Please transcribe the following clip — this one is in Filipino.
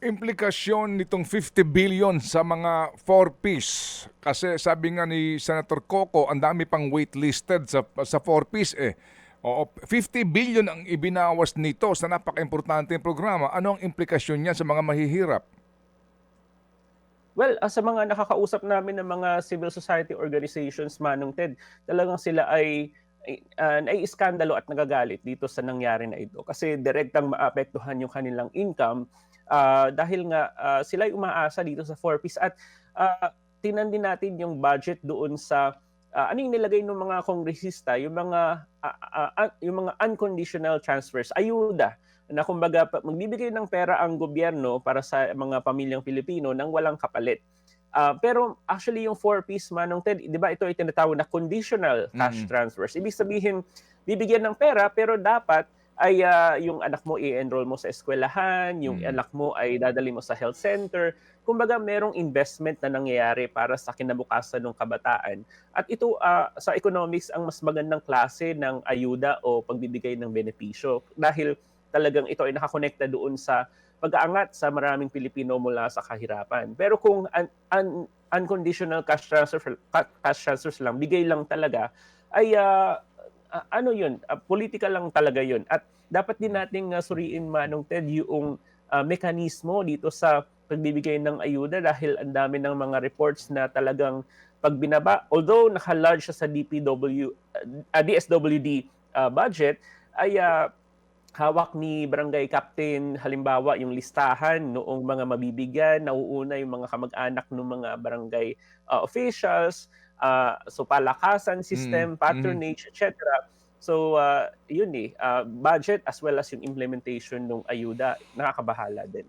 implikasyon nitong 50 billion sa mga 4-piece? Kasi sabi nga ni Senator Coco, ang dami pang waitlisted sa, sa 4-piece eh. Oo, 50 billion ang ibinawas nito sa napaka-importante programa. Ano ang implikasyon niya sa mga mahihirap? Well, ah, sa mga nakakausap namin ng mga civil society organizations, Manong Ted, talagang sila ay ay, ah, naiiskandalo at nagagalit dito sa nangyari na ito kasi direktang maapektuhan yung kanilang income ah, dahil nga ah, sila ay umaasa dito sa 4-piece at ah, tingnan din natin yung budget doon sa ah, ano yung nilagay ng mga kongresista, yung mga ah, ah, ah, yung mga unconditional transfers, ayuda na kumbaga magbibigay ng pera ang gobyerno para sa mga pamilyang Pilipino nang walang kapalit. Ah, pero actually yung four-piece manong Ted, 'di ba ito ay tinatawag na conditional cash Mm. transfers. Ibig sabihin, bibigyan ng pera pero dapat ay ah, yung anak mo i-enroll mo sa eskwelahan, yung Mm. anak mo ay dadali mo sa health center. Kumbaga merong investment na nangyayari para sa kinabukasan ng kabataan. At ito ah, sa economics ang mas magandang klase ng ayuda o pagbibigay ng benepisyo dahil talagang ito ay nakakonekta doon sa pag-aangat sa maraming Pilipino mula sa kahirapan. Pero kung un- un- unconditional cash transfer ca- cash transfers lang, bigay lang talaga ay ah, ah, ano 'yun, ah, political lang talaga 'yun. At dapat din nating ah, suriin manong Ted yung ah, mekanismo dito sa pagbibigay ng ayuda dahil ang dami ng mga reports na talagang pag binaba, although naka-large siya sa DPW, ah, DSWD ah, budget, ay ah, hawak ni barangay captain halimbawa yung listahan noong mga mabibigyan, nauuna yung mga kamag-anak ng mga barangay uh, officials, uh, so palakasan system, Mm, patronage, etc. So uh, yun eh, uh, budget as well as yung implementation ng ayuda, nakakabahala din.